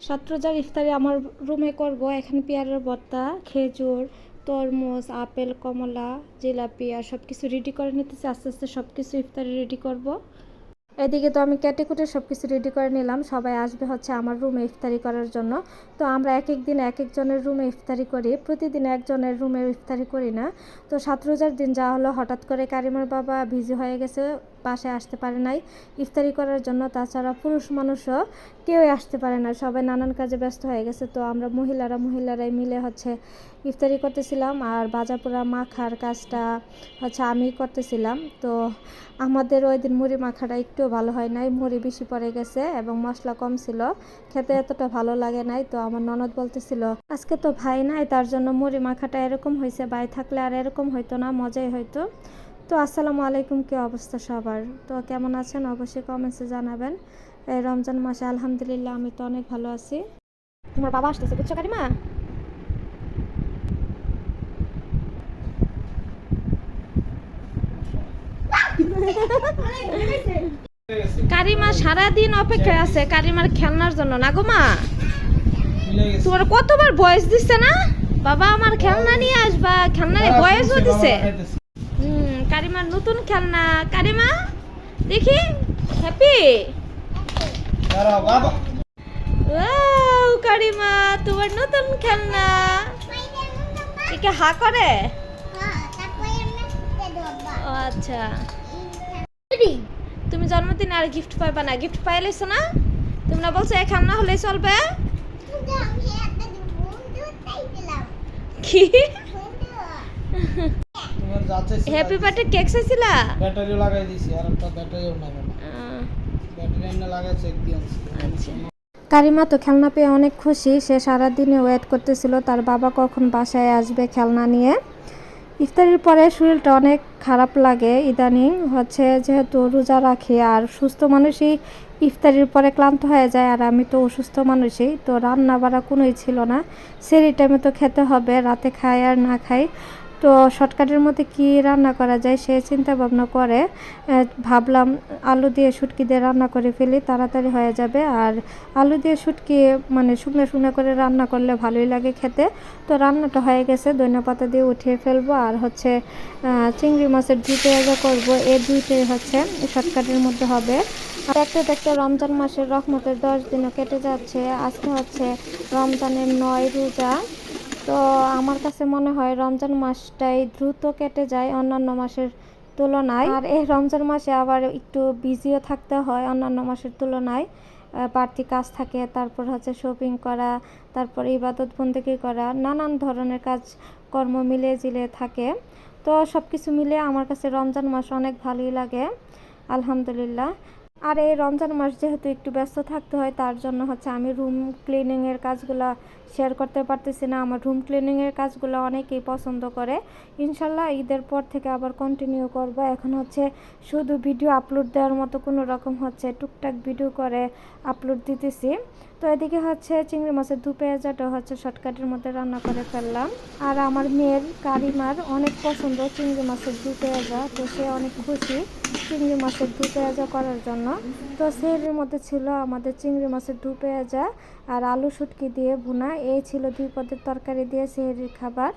ছাত্রজার ইফতারি আমার রুমে করব এখানে পেয়ারের ভর্তা খেজুর, তরমুজ, আপেল, কমলা, জিলাপি আর সব কিছু রেডি করে নিতেছি। আস্তে আস্তে সব কিছু ইফতারি রেডি করব। এদিকে তো আমি কেটে কুটে সব কিছু রেডি করে নিলাম। সবাই আসবে হচ্ছে আমার রুমে ইফতারি করার জন্য। তো আমরা এক এক দিন এক একজনের রুমে ইফতারি করি। প্রতিদিন একজনের রুমে ইফতারি করি না। তো সাত রোজার দিন যা হলো হঠাৎ করে কারিমার বাবা বিজি হয়ে গেছে। বাসায় আসতে পারে নাই। ইফতারি করার জন্য তাছাড়া পুরুষ মানুষও কেউই আসতে পারে না। সবাই নানান কাজে ব্যস্ত হয়ে গেছে। তো আমরা মহিলারা, মহিলারাই মিলে হচ্ছে ইফতারি করতেছিলাম। আর বাজাপুরা মাখার কাজটা হচ্ছে আমি করতেছিলাম। তো আমাদের ওই দিন মুড়ি মাখাটা একটু ভালো হয় নাই। মুড়ি বেশি পড়ে গেছে এবং মশলা কম ছিল। খেতে এতটা ভালো লাগে নাই। তো আমার ননদ বলতেছিল, আজকে তো ভাই নাই, তার জন্য মুড়ি মাখাটা এরকম হয়েছে। ভাই থাকলে আর এরকম হইতো না, মজাই হইতো। তো আসসালামু আলাইকুম কি অবস্থা সবার? তো কেমন আছেন? অবশ্যই কমেন্টসে জানাবেন। এই রমজান মাসে আলহামদুলিল্লাহ আমি তো অনেক ভালো আছি। তোমার বাবা আসতেছে বুঝছ কারিমা? কারিমা সারাদিন অপেক্ষায় আছে কারিমার খেলনার জন্য। না গো মা? তোমার কতবার বয়স দিচ্ছে না? বাবা আমার খেলনা নিয়ে আসবা খেলনা বয়সও দিছে। কারিমার নতুন খেলনা। কারিমা দেখি হ্যাপি ওয়াও কারিমা তোমার নতুন খেলনা। একে হা করে। ও আচ্ছা। তুমি জন্মদিনে আর গিফট পাইবা না। গিফট পাইলেছো না? তোমরা বলছো এই খেলনা হলেই চলবে। কি? হ্যাপি বার্থডে কেক চাইছিলা ব্যাটারিও লাগাই দিছি আর একটা ব্যাটারিও নাই ব্যাটারি এনে লাগাই চেক দিয়ে আনছি আচ্ছা। কারিমা তো খেলনা পেয়ে অনেক খুশি সে সারাদিনে ওয়েট করতেছিল তার বাবা কখন বাসায় আসবে খেলনা নিয়ে। ইফতারির পরে শরীরটা অনেক খারাপ লাগে ইদানিং হচ্ছে যেহেতু রোজা রাখি আর সুস্থ মানুষই ইফতারির পরে ক্লান্ত হয়ে যায় আর আমি তো অসুস্থ মানুষই তো রান্না বাড়া কোনোই ছিল না। সেরি টাইমে তো খেতে হবে রাতে খাই আর না খাই। তো শর্টকাটের মধ্যে কি রান্না করা যায় সে চিন্তা ভাবনা করে ভাবলাম আলু দিয়ে শুটকি দিয়ে রান্না করে ফেলি, তাড়াতাড়ি হয়ে যাবে। আর আলু দিয়ে শুটকি মানে শুকনো শুকনো করে রান্না করলে ভালোই লাগে খেতে। তো রান্নাটা হয়ে গেছে, ধনিয়া পাতা দিয়ে উঠিয়ে ফেলব। আর হচ্ছে চিংড়ি মাছের দুই পেঁয়াজা করব এই দুইটাই হচ্ছে শর্টকাটের মধ্যে হবে। আর দেখতে রমজান মাসের রহমতের দশ দিনও কেটে যাচ্ছে। আজকে হচ্ছে রমজানের নয় রোজা। তো আমার কাছে মনে হয় রমজান মাসটাই দ্রুত কেটে যায় অন্যান্য মাসের তুলনায়। আর এই রমজান মাসে আবার একটু বিজিও থাকতে হয় অন্যান্য মাসের তুলনায়। বাড়তি কাজ থাকে, তারপর হচ্ছে শপিং করা, তারপর ইবাদত বন্দেগী করা, নানান ধরনের কাজ কর্ম মিলে জিলে থাকে। তো সব কিছু মিলে আমার কাছে রমজান মাস অনেক ভালোই লাগে, আলহামদুলিল্লাহ। আর এই রমজান মাস যেহেতু একটু ব্যস্ত থাকতে হয়, তার জন্য হচ্ছে আমি রুম ক্লিনিংয়ের কাজগুলো শেয়ার করতে পারতেছি না। আমার রুম ক্লিনিংয়ের কাজগুলো অনেকেই পছন্দ করে। ইনশাল্লাহ ঈদের পর থেকে আবার কন্টিনিউ করব। এখন হচ্ছে শুধু ভিডিও আপলোড দেওয়ার মতো কোনো রকম হচ্ছে টুকটাক ভিডিও করে আপলোড দিতেছি। তো এদিকে হচ্ছে চিংড়ি মাছের দু পেঁয়াজাটা হচ্ছে শর্টকাটের মধ্যে রান্না করে ফেললাম। আর আমার মেয়ের কারিমার অনেক পছন্দ চিংড়ি মাছের দু পেঁয়াজা, তো সে অনেক খুশি। চিংড়ি মাছের দু পেঁয়াজা করার জন্য। তো সের মধ্যে ছিল আমাদের চিংড়ি মাছের দু পেঁয়াজা আর আলু শুটকি দিয়ে ভুনা। এই ছিল দুই পদের তরকারি দিয়ে সেহরির খাবার।